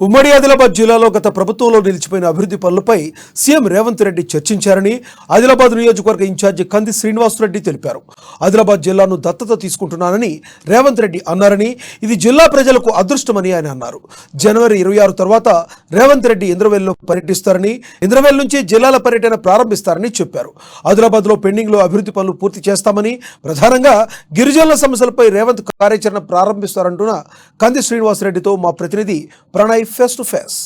ఉమ్మడి ఆదిలాబాద్ జిల్లాలో గత ప్రభుత్వంలో నిలిచిపోయిన అభివృద్ధి పనులపై సీఎం రేవంత్ రెడ్డి చర్చించారని ఆదిలాబాద్ నియోజకవర్గ ఇన్ఛార్జి కంది శ్రీనివాసరెడ్డి తెలిపారు. ఆదిలాబాద్ జిల్లాను దత్తత తీసుకుంటున్నానని రేవంత్ రెడ్డి అన్నారని ఇది జిల్లా ప్రజలకు అదృష్టమని ఆయన అన్నారు. జనవరి ఇరవై ఆరు తర్వాత రేవంత్ రెడ్డి ఇంద్రవేల్లో పర్యటిస్తారని ఇంద్రవేల్ నుంచి జిల్లాల పర్యటన ప్రారంభిస్తారని చెప్పారు. ఆదిలాబాద్లో పెండింగ్లో అభివృద్ధి పనులు పూర్తి చేస్తామని ప్రధానంగా గిరిజనుల సమస్యలపై రేవంత్ కార్యాచరణ ప్రారంభిస్తారంటున్న కంది శ్రీనివాసరెడ్డితో మా ప్రతినిధి Pranay face to face.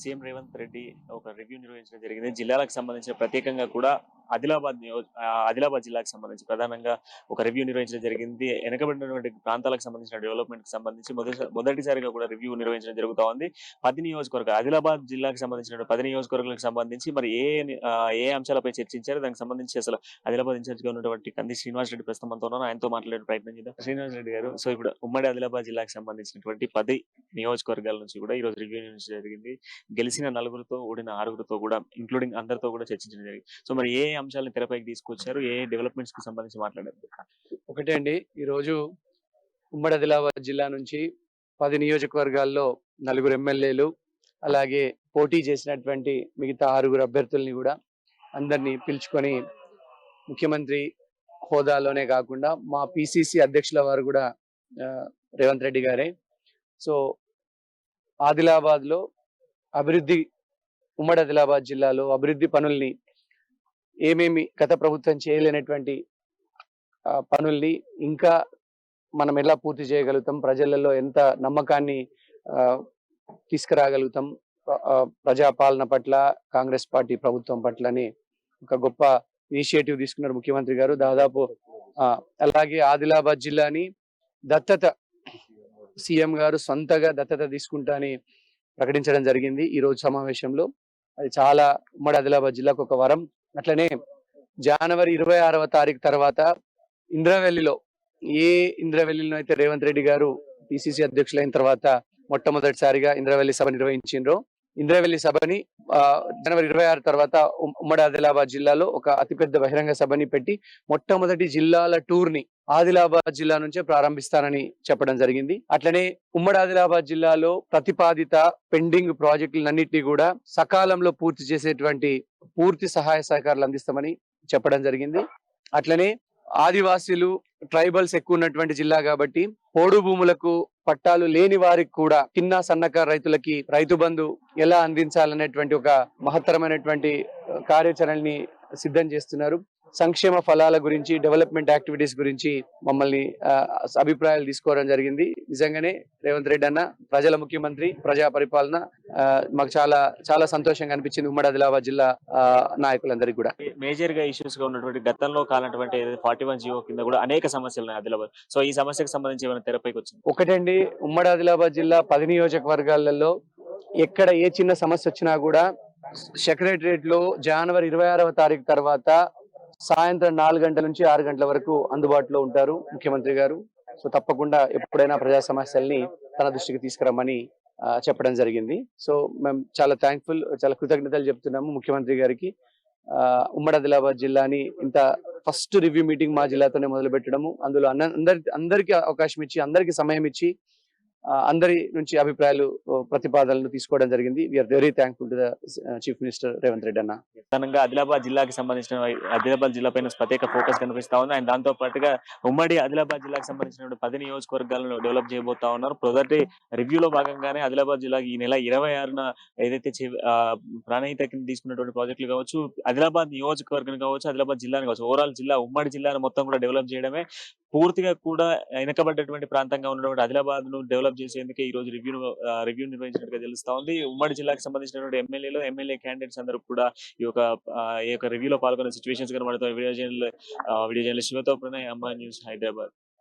CM Revanth Reddy ఒక రివ్యూ నిర్వహించడం జరిగింది. జిల్లాలకు సంబంధించిన ప్రత్యేకంగా కూడా ఆదిలాబాద్ ఆ, ఆదిలాబాద్ జిల్లాకు సంబంధించి ప్రధానంగా ఒక రివ్యూ నిర్వహించడం జరిగింది. వెనకబడినటువంటి ప్రాంతాలకు సంబంధించిన డెవలప్మెంట్కి సంబంధించి మొదటి మొదటిసారిగా కూడా రివ్యూ నిర్వహించడం జరుగుతూ ఉంది. పది నియోజకవర్గ ఆదిలాబాద్ జిల్లాకు సంబంధించిన పది నియోజకవర్గాలకు సంబంధించి మరి ఏ ఏ అంశాలపై చర్చించారు? దానికి సంబంధించి అసలు ఆదిలాబాద్ ఇన్ఛార్జ్గా ఉన్నటువంటి కంది శ్రీనివాస్ రెడ్డి ప్రస్తుతం మనతో ఉన్నారు. ఆయనతో మాట్లాడే ప్రయత్నం చేద్దాం. శ్రీనివాస్ రెడ్డి గారు సో ఇప్పుడు ఉమ్మడి ఆదిలాబాద్ జిల్లాకు సంబంధించినటువంటి పది నియోజకవర్గాల నుంచి కూడా ఈ రోజు రివ్యూ నిర్వహించడం జరిగింది. గెలిచిన నలుగురితో ఓడిన ఆరుగురితో కూడా ఇంక్లూడింగ్ అందరితో కూడా చర్చించడం జరిగింది. సో మరి ఏ అంశాలను తెరపైకి తీసుకొచ్చారు. ఏ డెవలప్మెంట్స్కి సంబంధించి మాట్లాడారు? ఒకటే అండి. ఈరోజు ఉమ్మడి ఆదిలాబాద్ జిల్లా నుంచి పది నియోజకవర్గాల్లో నలుగురు ఎమ్మెల్యేలు అలాగే పోటీ చేసినటువంటి మిగతా ఆరుగురు అభ్యర్థుల్ని కూడా అందరినీ పిలుచుకొని ముఖ్యమంత్రి హోదాలోనే కాకుండా మా పిసిసి అధ్యక్షుల వారు కూడా రేవంత్ రెడ్డి గారే. సో ఆదిలాబాద్లో అభివృద్ధి ఉమ్మడి ఆదిలాబాద్ జిల్లాలో అభివృద్ధి పనుల్ని ఏమేమి గత ప్రభుత్వం చేయలేనటువంటి పనుల్ని ఇంకా మనం ఎలా పూర్తి చేయగలుగుతాం? ప్రజలలో ఎంత నమ్మకాన్ని తీసుకురాగలుగుతాం? ప్రజాపాలన పట్ల కాంగ్రెస్ పార్టీ ప్రభుత్వం పట్లని ఒక గొప్ప ఇనిషియేటివ్ తీసుకున్నారు ముఖ్యమంత్రి గారు. దాదాపు అలాగే ఆదిలాబాద్ జిల్లాని దత్తత సీఎం గారు సొంతగా దత్తత తీసుకుంటా అని ప్రకటించడం జరిగింది ఈ రోజు సమావేశంలో. అది చాలా ఉమ్మడి ఆదిలాబాద్ జిల్లాకు ఒక వరం. అట్లనే జనవరి ఇరవై ఆరవ తారీఖు తర్వాత ఇంద్రవెల్లిలో ఏ ఇంద్రవెల్లిలో అయితే రేవంత్ రెడ్డి గారు పిసిసి అధ్యక్షులైన తర్వాత మొట్టమొదటిసారిగా ఇంద్రవెల్లి సభ నిర్వహించిండ్రో ఇంద్రవెల్లి సభని ఆ, జనవరి ఇరవై ఆరు తర్వాత ఉమ్మడి ఆదిలాబాద్ జిల్లాలో ఒక అతిపెద్ద బహిరంగ సభని పెట్టి మొట్టమొదటి జిల్లాల టూర్ని ఆదిలాబాద్ జిల్లా నుంచే ప్రారంభిస్తానని చెప్పడం జరిగింది. అట్లనే ఉమ్మడి ఆదిలాబాద్ జిల్లాలో ప్రతిపాదిత పెండింగ్ ప్రాజెక్టులన్నింటినీ కూడా సకాలంలో పూర్తి చేసేటువంటి పూర్తి సహాయ సహకారాలు అందిస్తామని చెప్పడం జరిగింది. అట్లనే ఆదివాసీలు ట్రైబల్స్ ఎక్కువ ఉన్నటువంటి జిల్లా కాబట్టి పోడు భూములకు పట్టాలు లేని వారికి కూడా చిన్న సన్నకారు రైతులకి రైతు బంధు ఎలా అందించాలనేటువంటి ఒక మహత్తరమైనటువంటి కార్యాచరణని సిద్ధం చేస్తున్నారు. సంక్షేమ ఫలాల గురించి డెవలప్మెంట్ యాక్టివిటీస్ గురించి మమ్మల్ని అభిప్రాయాలు తీసుకోవడం జరిగింది. నిజంగానే రేవంత్ రెడ్డి అన్న ప్రజల ముఖ్యమంత్రి ప్రజా పరిపాలన మాకు చాలా చాలా సంతోషంగా అనిపించింది ఉమ్మడి ఆదిలాబాద్ జిల్లా నాయకులందరికీ కూడా. మేజర్గా ఇష్యూస్గా ఉన్నటువంటి గతంలో కానటువంటి ఫార్టీ వన్ జీవో కింద కూడా అనేక సమస్యలు ఆదిలాబాద్. సో ఈ సమస్యకు సంబంధించి ఏమైనా తెరపైకి వచ్చింది? ఒకటండి ఉమ్మడి ఆదిలాబాద్ జిల్లా పది నియోజకవర్గాలలో ఎక్కడ ఏ చిన్న సమస్య వచ్చినా కూడా సెక్రటరియట్లో జనవరి ఇరవై ఆరవ తారీఖు తర్వాత సాయంత్రం నాలుగు గంటల నుంచి ఆరు గంటల వరకు అందుబాటులో ఉంటారు ముఖ్యమంత్రి గారు. సో తప్పకుండా ఎప్పుడైనా ప్రజా సమస్యల్ని తన దృష్టికి తీసుకురమ్మని చెప్పడం జరిగింది. సో మేము చాలా థ్యాంక్ఫుల్ చాలా కృతజ్ఞతలు చెప్తున్నాము ముఖ్యమంత్రి గారికి. ఆ, ఉమ్మడి ఆదిలాబాద్ జిల్లాని ఇంత ఫస్ట్ రివ్యూ మీటింగ్ మా జిల్లాతోనే మొదలు పెట్టడము అందులో అందరి అందరికీ అవకాశం ఇచ్చి అందరికీ సమయం ఇచ్చి అందరి నుంచి అభిప్రాయాలు ప్రతిపాదనలు తీసుకోవడం జరిగింది. We are very thankful to the chief minister Revanth Reddy అన్న. ప్రధానంగా ఆదిలాబాద్ జిల్లాకి సంబంధించిన ఆదిలాబాద్ జిల్లా పైన ప్రత్యేక ఫోకస్ కనిపిస్తా ఉంది. అండ్ దాంతో పాటుగా ఉమ్మడి ఆదిలాబాద్ జిల్లాకి సంబంధించిన పది నియోజకవర్గాలను డెవలప్ చేయబోతా ఉన్నారు. మొదటి రివ్యూలో భాగంగానే ఆదిలాబాద్ జిల్లా ఈ నెల ఇరవై ఆరున ఏదైతే ప్రాణహిత తీసుకున్నటువంటి ప్రాజెక్టులు కావచ్చు ఆదిలాబాద్ నియోజకవర్గం కావచ్చు ఆదిలాబాద్ జిల్లాని కావచ్చు ఓవరాల్ జిల్లా ఉమ్మడి జిల్లాను మొత్తం కూడా డెవలప్ చేయడమే పూర్తిగా కూడా వెనకబడ్డటువంటి ప్రాంతంగా ఉన్నటువంటి ఆదిలాబాద్ను డెవలప్ చేసేందుకే ఈ రోజు రివ్యూ రివ్యూ నిర్వహించినట్టుగా తెలుస్తా ఉంది. ఉమ్మడి జిల్లాకు సంబంధించినటువంటి ఎమ్మెల్యేలు ఎమ్మెల్యే క్యాండిడేట్స్ అందరూ కూడా ఈ యొక్క ఈ యొక్క రివ్యూలో పాల్గొన్న సిచ్యువేషన్స్ కనబడతాయి. వీడియో జర్నల్ వీడియో జర్నలిస్ట్ శివతో ప్రణయ్ అమ్మా న్యూస్ హైదరాబాద్.